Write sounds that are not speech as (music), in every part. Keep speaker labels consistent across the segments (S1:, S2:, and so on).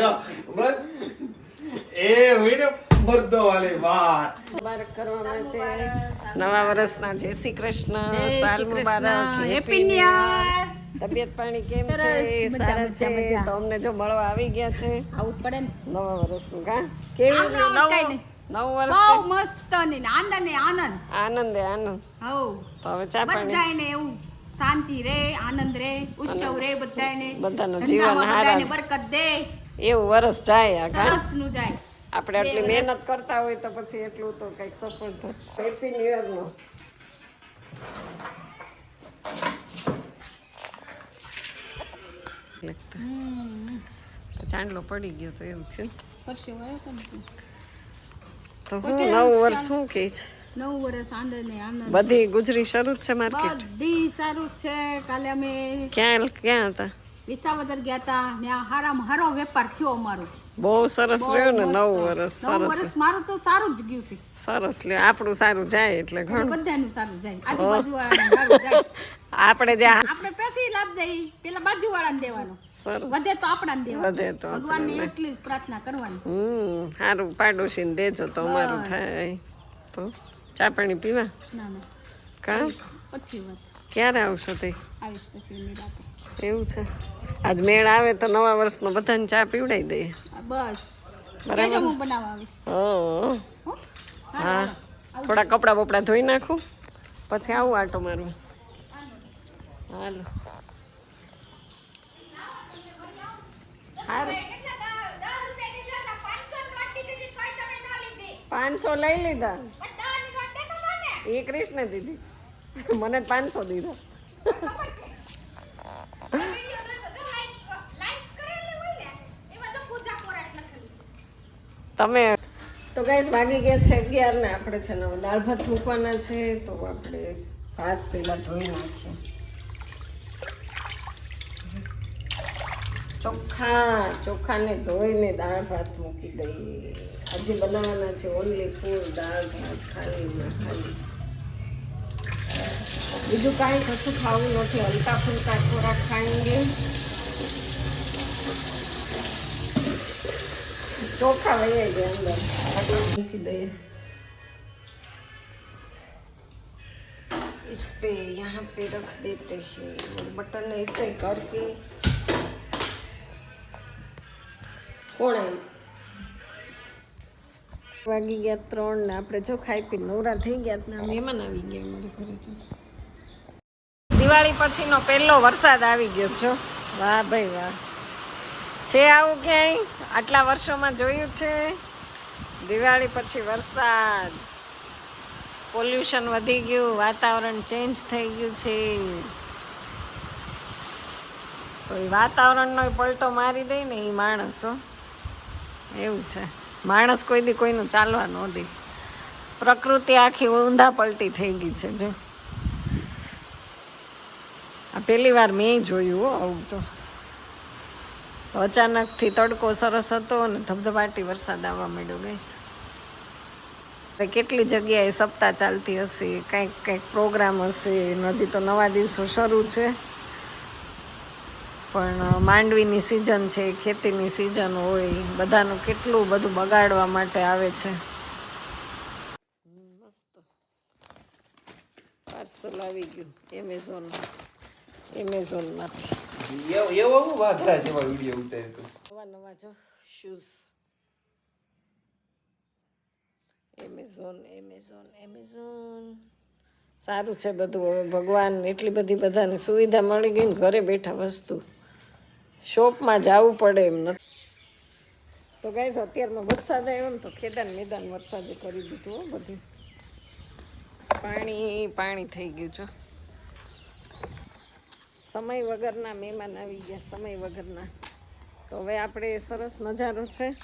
S1: લો બસ. એ હોય મરદો મર્દો વાલી વાત.
S2: મુબારક કરવા માટે. નવા વર્ષના જય શ્રી કૃષ્ણ સાલ મુબારક હેપી ન્યુ તબિયત પાણી કેમ છે? સારા છે? તો અમને જો મળવા આવી ગયા છે.
S3: આવું પડે ને.
S2: નવા વર્ષનું કા કેવું નવું નવું વર્ષ
S3: બહુ મસ્ત ને આનંદ ને આનંદ.
S2: આનંદ આનંદ.
S3: હવ
S2: તો હવે ચા પાણી.
S3: બધાયને એવું શાંતિ રે આનંદ રે ઉત્સવ રે બધાયને.
S2: બધાનું જીવન હારા.
S3: બરકત દે.
S2: એવું વર્ષ જાય આ
S3: નું જાય.
S2: આપણે આટલી મહેનત કરતા હોય તો પછી એટલું તો કંઈક સફળ થાય. હેપી ન્યુ ચાંદલો પડી ગયો તો એવું થયું.
S3: તો
S2: હું નવું વર્ષ શું કે છે?
S3: નવું વર્ષ આનંદ ને આનંદ.
S2: બધી ગુજરી શરૂ છે માર્કેટ.
S3: બધી સારું છે. કાલે અમે
S2: ક્યાં ક્યાં હતા?
S3: વિસાવદર ગયા હતા ને હારામાં હારો વેપાર થયો અમારો.
S2: બહુ સરસ રહ્યું ને નવ વર્ષ સરસ.
S3: વર્ષ મારું તો સારું જ ગયું છે.
S2: સરસ લે આપણું સારું જાય એટલે ઘણું.
S3: બધાનું સારું જાય. આજુબાજુ (laughs)
S2: આપણે જે
S3: આપણે પેસી લાભ દઈ પેલા બાજુ વાળાને દેવાનો વધે તો આપણાને દેવાનો.
S2: વધે તો
S3: ભગવાનને એટલી જ પ્રાર્થના કરવાની.
S2: હમ સારું પાડોશીને દેજો તો અમારું થાય. તો ચા પાણી પીવા?
S3: ના ના.
S2: કા?
S3: પછી વાત.
S2: ક્યારે આવશો તે?
S3: આવીશ પછી નિરાતે
S2: એવું છે. આજ મેળ આવે તો નવા વર્ષનો બધાને ચા પીવડાવી દઈએ.
S3: બસ.
S2: બરાબર.
S3: હું બનાવવા આવીશ
S2: હો. થોડા કપડાં બપડા ધોઈ નાખું. પછી આવું આટો મારું. હાલો. પાંચસો લઈ લીધા. એ કૃષ્ણ દીધી મને પાંચસો દીધા. તમે તો ગાઈસ વાગી ગયા છે અગિયાર ને આપણે છે ને દાળ ભાત મૂકવાના છે, તો આપણે ભાત પહેલા ધોઈ નાખીએ. ચોખ્ખા ચોખાને ધોઈને દાળ ભાત મૂકી દઈએ. આજે બનાવવાના છે ઓનલી ફૂલ દાળ ભાત ખાલી ના ખાલી. બીજું કાંઈ કશું ખાવું નથી હલકા ફુલકા ખોરાક ખાएंगे ચોખા વહી ગયા અંદર આટલું મૂકી દઈએ इस पे यहाँ पे रख देते हैं और बटन ऐसे करके કોણ આવ્યું વાગી ગયા ત્રણ ને આપણે જો ખાઈ પી નવરા થઈ ગયા ને મહેમાન આવી ગયા અમારે ઘરે જો દિવાળી પછીનો પહેલો વરસાદ આવી ગયો છો વાહ ભાઈ વાહ છે આવું ક્યાંય આટલા વર્ષોમાં જોયું છે? દિવાળી પછી વરસાદ. પોલ્યુશન વધી ગયું, વાતાવરણ ચેન્જ થઈ ગયું છે. તો એ વાતાવરણનો પલટો મારી દે ને એ માણસો એવું છે. માણસ કોઈ દી કોઈનું ચાલવા ન દે. પ્રકૃતિ આખી ઊંધા પલટી થઈ ગઈ છે, જો. આ પહેલી વાર મેં જોયું, હો, આવું તો. તો અચાનકથી તડકો સરસ હતો અને ધબધબાટી વરસાદ આવવા માંડ્યો ગઈશ હવે કેટલી જગ્યાએ સપ્તાહ ચાલતી હશે, કંઈક કંઈક પ્રોગ્રામ હશે હજી તો નવા દિવસો શરૂ છે. પણ માંડવીની સિઝન છે, ખેતીની સિઝન હોય, બધાનું કેટલું બધું બગાડવા માટે આવે છે. પાર્સલ આવી ગયું એમેઝોન એમેઝોનમાંથી નવા નવા જો શૂઝ એમેઝોન એમેઝોન એમેઝોન સારું છે બધું હવે ભગવાન, એટલી બધી બધાને સુવિધા મળી ગઈ ને ઘરે બેઠા વસ્તુ. શોપમાં જવું પડે એમ નથી. તો ગાઈસ અત્યારમાં વરસાદ આવ્યો ને તો ખેદાન મેદાન વરસાદે કરી દીધું બધું. પાણી પાણી થઈ ગયું છે. સમય વગરના મહેમાન આવી ગયા, સમય વગરના. તો હવે આપણે સરસ નજારો છે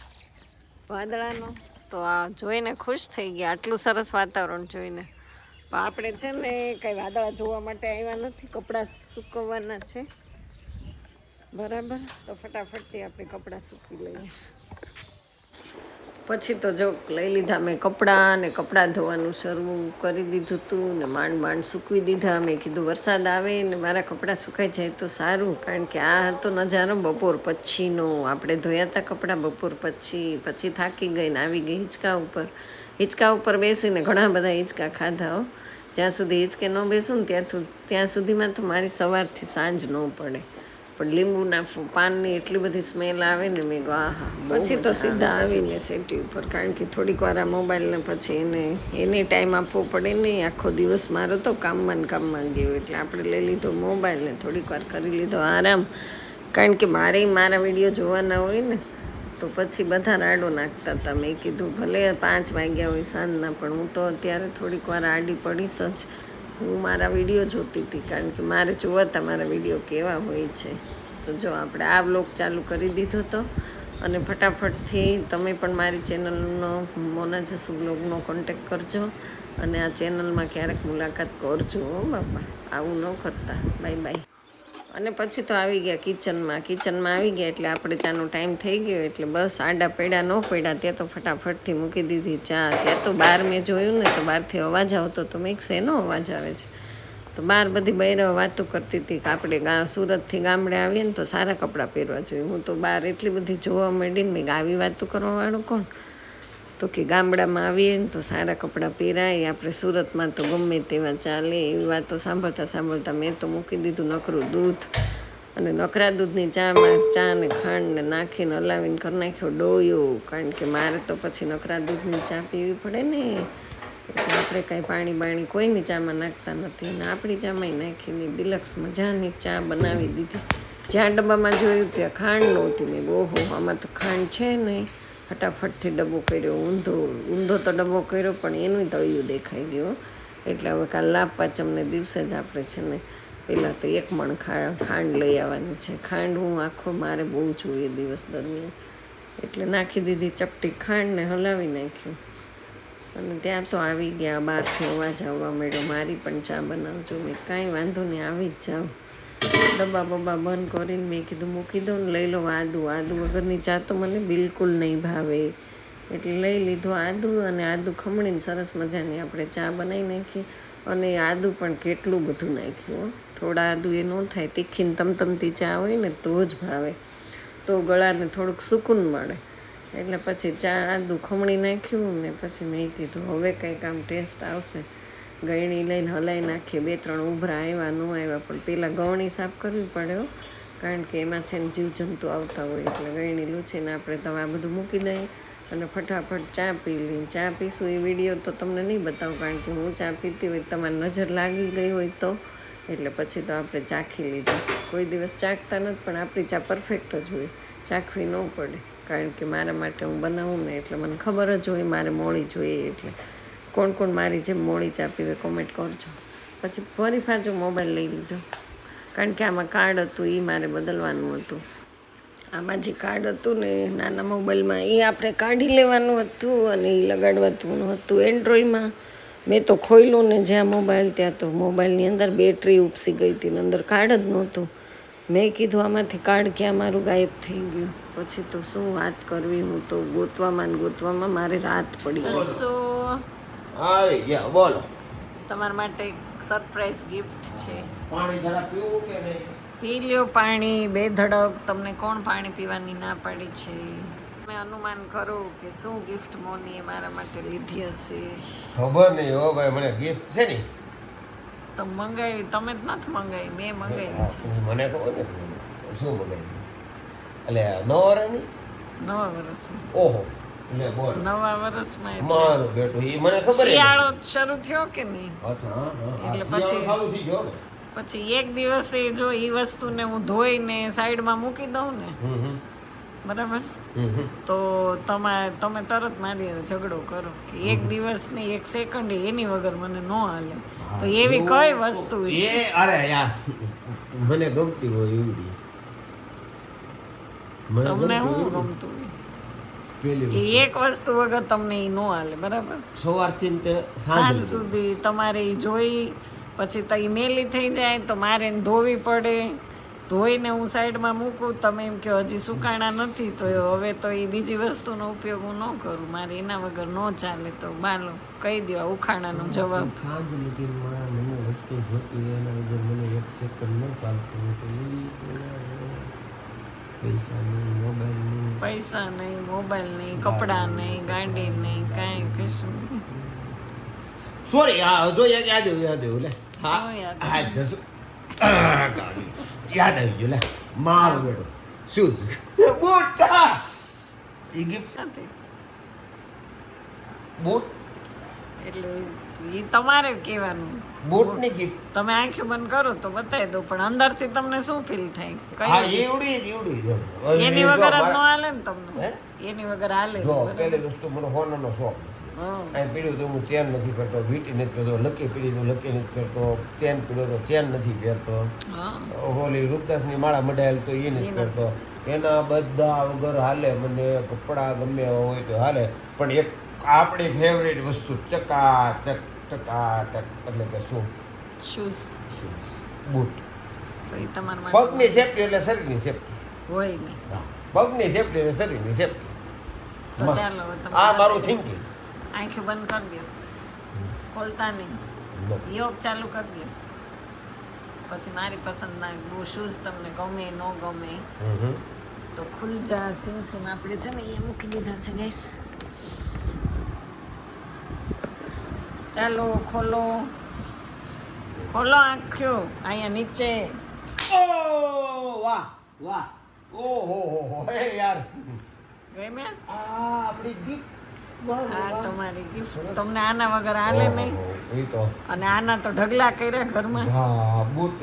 S2: વાદળાનો. તો આ જોઈને ખુશ થઈ ગયા, આટલું સરસ વાતાવરણ જોઈને. પણ આપણે છે ને કંઈ વાદળા જોવા માટે આવ્યા નથી, કપડાં સૂકવવાના છે. બરાબર? તો ફટાફટથી આપણે કપડાં સૂકવી લઈએ. પછી તો જો લઈ લીધા મેં કપડાં ને કપડાં ધોવાનું શરૂ કરી દીધું હતું ને માંડ માંડ સૂકવી દીધા. મેં કીધું વરસાદ આવે ને મારા કપડાં સુકાઈ જાય તો સારું, કારણ કે આ હતો નજારો બપોર પછીનો. આપણે ધોયા હતા કપડાં બપોર પછી પછી થાકી ગઈ ને આવી ગઈ હિંચકા ઉપર. હિંચકા ઉપર બેસીને ઘણા બધા હિંચકા ખાધા જ્યાં સુધી હિંચકે ન બેસું ને ત્યાં ત્યાં સુધીમાં તો મારી સવારથી સાંજ ન પડે. પણ લીંબુના પાનની એટલી બધી સ્મેલ આવે ને મેં કહું આહા. પછી તો સીધા આવીને સેટી ઉપર કારણ કે થોડીક વાર આ મોબાઈલને પછી એને એને ટાઈમ આપવો પડે ને આખો દિવસ મારો તો કામમાં ને કામમાં ગયો. એટલે આપણે લઈ લીધો મોબાઈલ ને થોડીક વાર કરી લીધો આરામ. કારણ કે મારે મારા વીડિયો જોવાના હોય ને તો પછી બધા રાડો નાખતા હતા. મેં કીધું ભલે પાંચ વાગ્યા હોય સાંજના પણ હું તો અત્યારે થોડીક વાર આડી પડીશ જ. હું મારા વીડિયો જોતી હતી કારણ કે મારે જોવા તમારા મારા વીડિયો કેવા હોય છે. તો જો આપણે આ બ્લોગ ચાલુ કરી દીધો હતો અને ફટાફટથી તમે પણ મારી ચેનલનો મોના જસુ બ્લોગનો કોન્ટેક કરજો અને આ ચેનલમાં ક્યારેક મુલાકાત કરજો હો બાપા. આવું ન કરતા. Bye bye. અને પછી તો આવી ગયા કિચનમાં. કિચનમાં આવી ગયા એટલે આપણે ચાનો ટાઈમ થઈ ગયો એટલે બસ આડા પડ્યા ન પડ્યા. ત્યાં તો ફટાફટથી મૂકી દીધી ચા. ત્યાં તો બહાર મેં જોયું ને તો બહારથી અવાજ આવતો તો મેં શેનો અવાજ આવે છે? તો બહાર બધી બૈરાઓ વાતો કરતી હતી કે આપણે ગા સુરતથી ગામડે આવીએ ને તો સારા કપડાં પહેરવા જોઈએ. હું તો બહાર એટલી બધી જોવા માંડીને મેં ગાવી વાતો કરવાવાળું કોણ? તો કે ગામડામાં આવીએ ને તો સારા કપડાં પહેરાય, આપણે સુરતમાં તો ગમે તેવા ચાલે, એવી વાતો સાંભળતા સાંભળતા મેં તો મૂકી દીધું નકરું દૂધ અને નકરા દૂધની ચામાં ચા ને ખાંડ ને નાખીને હલાવીને કરી નાખ્યો ડોયો, કારણ કે મારે તો પછી નકરા દૂધની ચા પીવી પડે ને. આપણે કાંઈ પાણી બાણી કોઈની ચામાં નાખતા નથી અને આપણી ચામાંય નાખીને ડિલક્સ મજાની ચા બનાવી દીધી. જ્યાં ડબ્બામાં જોયું ત્યાં ખાંડ નહોતી મેં ઓહો, આમાં તો ખાંડ છે નહીં. ફટાફટથી ડબ્બો કર્યો. ઊંધો ઊંધો તો ડબ્બો કર્યો, પણ એનું તળિયું દેખાઈ ગયું. એટલે હવે કાલ લાભ પાચમને દિવસે જ આપણે છે ને, પહેલાં તો એક મણ ખાંડ ખાંડ લઈ આવવાની છે. ખાંડ હું આખો મારે બહુ જોઈએ દિવસ દરમિયાન. એટલે નાખી દીધી ચપટી ખાંડને હલાવી નાખ્યું. અને ત્યાં તો આવી ગયા, બહારથી અવાજ આવવા માંડ્યો. મારી પણ ચા બનાવજો. મેં કાંઈ વાંધો નહીં, આવી જ જાઉં. ડબ્બા બબ્બા બંધ કરીને મેં કીધું, મૂકી દઉં ને લઈ લો આદુ. આદુ વગરની ચા તો મને બિલકુલ નહીં ભાવે. એટલે લઈ લીધું આદુ અને આદુ ખમણીને સરસ મજાની આપણે ચા બનાવી નાખી અને આદુ પણ કેટલું બધું નાખ્યું થોડા આદુ એ ન થાય, તીખીને તમતમતી ચા હોય ને તો જ ભાવે. તો ગળાને થોડુંક સુકૂન મળે. એટલે પછી ચા આદુ ખમણી નાખ્યું ને પછી મેં કીધું, હવે કંઈક આમ ટેસ્ટ આવશે. ગળણી લઈને હલાઈ નાખીએ. બે, ત્રણ ઉભરા આવ્યા, ન આવ્યા, પણ પહેલાં ગવણી સાફ કરવી પડે કારણ કે એમાં છે ને જીવજંતુ આવતા હોય, એટલે ગયણી લૂછીને આપણે તમે આ બધું મૂકી દઈએ અને ફટાફટ ચા પી લઈએ. ચા પીશું એ વીડિયો તો તમને નહીં બતાવું, કારણ કે હું ચા પીતી હોય, તમારી નજર લાગી ગઈ હોય તો. એટલે પછી તો આપણે ચાખી લીધું. કોઈ દિવસ ચાખતા નથી, પણ આપણી ચા પરફેક્ટ જ હોય. ચાખવી ન પડે. કારણ કે મારા માટે હું બનાવું ને એટલે મને ખબર જ હોય, મારે મોડી જોઈએ એટલે. કોણ કોણ મારી જેમ મોડી ચા પીવે કોમેન્ટ કરજો. પછી ફરી પાછું મોબાઈલ લઈ લીધો. કારણ કે આમાં કાર્ડ હતું એ મારે બદલવાનું હતું. આમાં જે કાર્ડ હતું ને, નાના મોબાઈલમાં એ આપણે કાઢી લેવાનું હતું અને એ લગાડવાનું હતું એન્ડ્રોઈડમાં મેં. તો ખોઈલું ને જ્યાં મોબાઈલ ત્યાં તો મોબાઈલની અંદર બેટરી ઉપસી ગઈ હતી અંદર કાર્ડ જ નહોતું. મેં કીધું આમાંથી કાર્ડ ક્યાં મારું ગાયબ થઈ ગયું. પછી તો શું વાત કરવી, હું તો ગોતવામાં ગોતવામાં મારે રાત પડી સો
S1: આવી ગયા બોલો.
S2: તમારા માટે એક સરપ્રાઈઝ ગિફ્ટ છે.
S1: પાણી જરા પીવું કે નહીં?
S2: પી લ્યો પાણી બે ધડક તમને કોણ પાણી પીવાની ના પાડી છે? મેં અનુમાન કરો કે શું ગિફ્ટ મોનીએ મારા માટે લીધી હશે?
S1: ખબર નહીં હો ભાઈ મને ગિફ્ટ છે ને.
S2: તો મંગાવી તમે જ નથી મંગાવી મેં મંગાવી છે.
S1: મને ખબર નથી. શું મંગાવી? એટલે નવરાની
S2: નવા વર્ષમાં
S1: ઓહો. લે બોલ.
S2: નવા વર્ષમાં
S1: મારું એ મને ખબર
S2: શિયાળો શરૂ થયો કે નહીં? એટલે પછી-
S1: પછી
S2: એક દિવસે જો એ વસ્તુને હું ધોઈને સાઈડમાં મૂકી દઉં ને બરાબર? તો તમે તમે તરત મારી ઝઘડો કરો કે એક દિવસ ને એક સેકન્ડ એની વગર મને ન હાલે. તો એવી કઈ વસ્તુ છે?
S1: એ અરે યાર મને ગમતી હોય એવડી
S2: તમને
S1: હું
S2: ગમતું
S1: વસ્તુ.
S2: એક વસ્તુ વગર તમને એ ન હાલે બરાબર?
S1: સવારથી તે સાંજ
S2: સુધી તમારે ઈ જોઈ પછી તો એ મેલી થઈ જાય તો મારે ધોવી પડે. ધોઈને હું સાઈડમાં મૂકું તમે એમ કહો હજી સુકાણા નથી તો હવે તો એ બીજી વસ્તુનો ઉપયોગ હું ન કરું. મારે એના વગર ન ચાલે તો બાલો કહી દો ઉખાણાનો જવાબ.
S4: સાંજ લગીનમાં મને વસ્તુ જોતી એના વગર મને એક સેકન્ડ ન ચાલતું એ પૈસા નહીં મોબાઈલ નહીં.
S2: પૈસા નહીં મોબાઈલ નહીં કપડાં નહીં ગાડી નહીં કાંઈ કશું.
S4: સોરી હા જો યાદ આવ્યું યાદ આવ્યું લે. હા હા જસુ યાદ આવી ગયું લે. મારો બેટો. શું બૂટ! એ ગિફ્ટ
S2: સાથે
S4: બૂટ?
S2: એટલે એ તમારે કહેવાનું.
S4: બૂટની ગિફ્ટ
S2: તમે આંખ બંધ કરો તો બતાવી દો પણ અંદરથી તમને શું ફીલ થાય?
S4: હા એવડી જ એવડી
S2: એની વગર જ ન હાલે ને તમને? એની વગર હાલે
S4: જો
S2: બરાબર?
S4: વસ્તુ મને હોનાનો શોખ અહીં પીડ્યું તો હું ચેન નથી પહેરતો વીટી નથી પહેરતો લકી પીડી તો લકી નથી પહેરતો ચેન પીડ્યો તો ચેન નથી પહેરતો. હોલી રૂપદાસની માળા મડાયેલ તો એ નથી. પહેરતો. એના બધા વગર હાલે મને કપડાં ગમે હોય તો હાલે. પણ એક આપણી ફેવરેટ વસ્તુ ચકાચક ચકાચક એટલે કે શું?
S2: શૂઝ
S4: બૂટ
S2: તો એ તમારા માટે
S4: પગની સેફટી એટલે શરીરની સેફટી
S2: હોય નહીં.
S4: પગની સેફટી એટલે શરીરની સેફટી
S2: તો ચાલો
S4: આ મારું થિંકિંગ.
S2: આંખો બંધ કરી દો. ખોલતા નહીં. યોગ ચાલુ કરી દો. પછી મારી પસંદના શૂઝ તમને ગમે ન ગમે તો ખુલ જા સિમ સિંગ આપણે છે ને એ મૂકી દીધા છે ગેસ ચાલો ખોલો. ખોલો આખ્યો અહીંયા નીચે.
S4: ઓ વાહ વાહ. ઓ હો હો હે યાર.
S2: ગમે
S4: આ આપણી ગિફ્ટ
S2: આ તમારી ગિફ્ટ તમને આના વગર હાલે નહીં. અને આના તો ઢગલા કર્યા ઘરમાં.
S4: હા બૂટ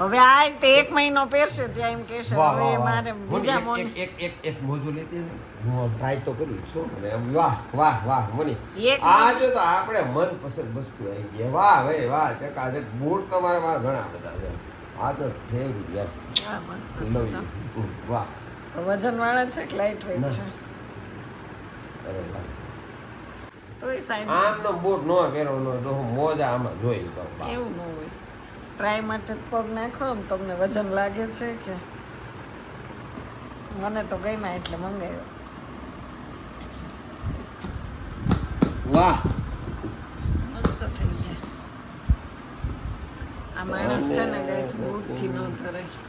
S2: હવે આ એક મહિનો પહેરશે ત્યાં એમ કહેશે હવે મારે બીજા મોને
S4: એક એક એક મોજું લેતી હું ટ્રાય તો કરું છું અને વાહ વાહ વાહ મને.
S2: એક
S4: આ જો તો આપણે મનપસંદ વસ્તુ આવી ગઈ. વાહ ભાઈ વાહ ચકાચક. બૂટ તો મારા મારા ઘણા બધા છે. આ તો ફેવરી યાર
S2: આ મસ્ત છે
S4: વાહ.
S2: વજન વાળા છે કે લાઈટ વેઇટ છે?
S4: આમનો બૂટ ન પહેરવાનો તો હું મોજા આમાં જોઈ
S2: એવું ન હોય. ટ્રાય માટે પગ નાખો તમને વજન લાગે છે કે? મને તો ગમ્યા એટલે મંગાવ્યો.
S4: વાહ.
S2: મસ્ત થઈ ગયા. આ માણસ છે ને ગઈસ બૂટથી ન ધરાય.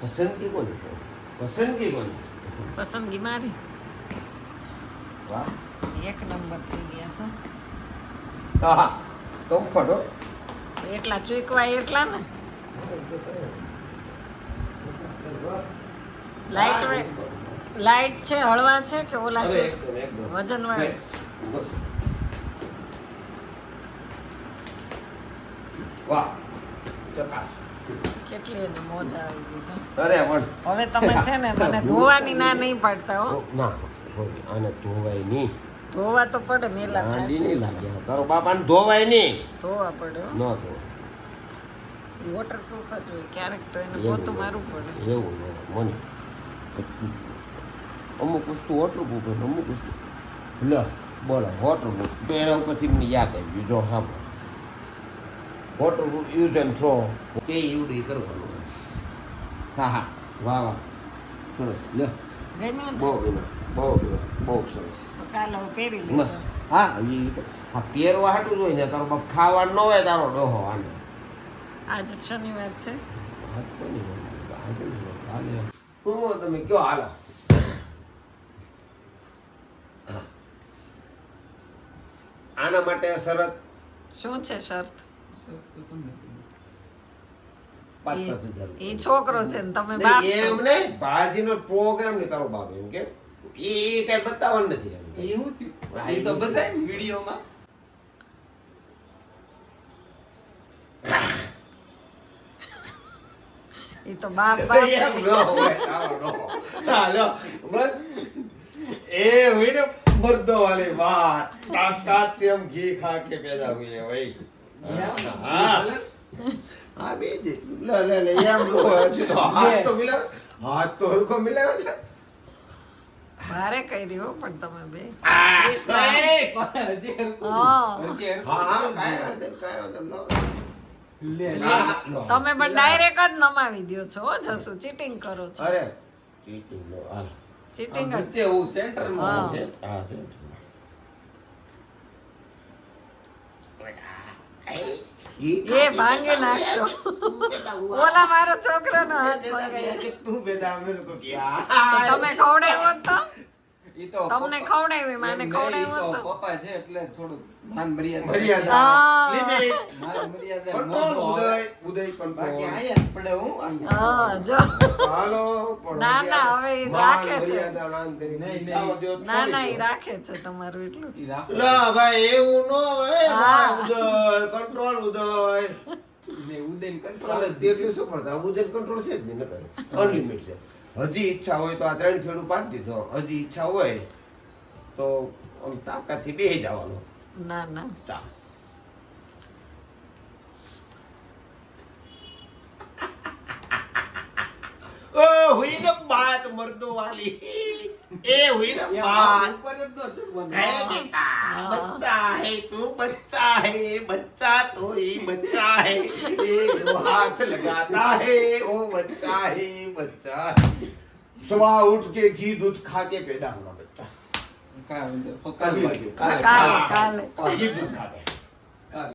S4: પસંદગી કોની પસંદગી કોની
S2: પસંદગી મારી?
S4: વાહ.
S2: એક નંબર થઈ ગયા છે.
S4: હા કમ્ફર્ટ હો.
S2: એટલા ચૂકવા એટલા ને. લાઈટ લાઈટ છે હળવા છે કે ઓલા
S4: એકદમ.
S2: વજન વાળા
S4: વાહ
S2: કેટલી એને મોજા આવી ગઈ છે.
S4: અરે પણ
S2: હવે તમે છે ને મને (laughs) ધોવાની ના નહીં પાડતા હો.
S4: ના આને ધોવાય નહીં.
S2: ધોવા તો પડે મેલા થશે.
S4: નહીં લાગે. તારો બાપાને ધોવાય નહીં.
S2: ધોવા પડે. હો.
S4: ન
S2: ધોવાય. વોટરપ્રૂફ જ હોય ક્યારેક તો એને પોતું. મારવું પડે.
S4: એવું ન મને. અમુક વસ્તુ વોટરપ્રૂફ હોય અમુક વસ્તુ લ બોલો વોટરપ્રૂફ તો એના ઉપરથી મને યાદ આવી ગયું જો હા વોટરપ્રૂફ યુઝ એન્ડ થ્રો તે યુડ કરવાનું હા હા. વાહ વાહ. સરસ. લે. બહુ ગમ્યા. બહુ બહુ સરસ. મસ્ત હા પહેરવા હાટું ને તારો બાપ ખાવાનું ન હોય તારો ડોહો આને.
S2: આજે શનિવાર છે.
S4: હું તમે કયો હાલો. આના માટે શરત?
S2: શું છે શરત? એ- છોકરો છે તમે બાપ
S4: એમ નહીં ભાજીનો પ્રોગ્રામ નહીં તારો બાપ એમ કે? એ હોય ને મર્દો વાલે વાત. તાકાત સે ઘી ખા કે પેદા હુએ ભાઈ હા. હા બે દે લે લે લે હાથ તો મિલા હાથ તો હરકો મિલાવ્યો
S2: મારે કહી દો પણ તમે બે. તમે પણ ડાયરેક્ટ જ નમાવી દો છો જસુ. ચીટિંગ કરો છો.
S4: અરે. ચીટિંગ
S2: જ
S1: છે સેન્ટરમાં
S4: છે. હા સેન્ટરમાં.
S2: એ ભાંગી નાખશો. ઓલા મારા છોકરાનો હાથ
S4: તું બેટા અમે લોકો
S2: તમે ખવડાવ્યો તો. તમને ખવડાવી માને ખવડાવ્યું
S1: તો પપ્પા છે એટલે થોડું માન મર્યાદા
S4: મર્યાદા. લિમિટ.
S1: માન મર્યાદા
S4: કંટ્રોલ
S1: ન
S4: ઉદય. ઉદય
S1: બાકી
S4: કંટ્રોલ
S1: અહીંયા જ પડે હું.
S2: હા જો.
S4: હાલો
S2: ના, ના, હવે ઈ રાખે છે. ના ના
S4: ઈ
S2: રાખે છે તમારું એટલું.
S1: ઈ રાખો.
S4: લા ભાઈ એવું નો હોય.
S2: હા.
S4: ઉદય કંટ્રોલ ઉદય
S1: ને ઉદય
S4: કંટ્રોલ એટલું પડતા ઉદય કંટ્રોલ છે જ નહીં નકર. અનલિમિટ છે હજી ઈચ્છા હોય તો આ ત્રણ ફેરું પાડી દીધો. હજી ઈચ્છા હોય તો આમ તાકાતથી બે જવાનો.
S2: ના ના.
S4: ચા (laughs) વાલી.
S1: એ
S4: હુઈ બચ્ચા હે તું બચ્ચા હે બચ્ચા તો બચ્ચા હે. હાથ લગાતા હે ઓ બચ્ચા હે બચ્ચા सुबह उठ के घी दूध खा के पैदा होना बच्चा काल
S2: काल काल
S4: घी दूध खाता है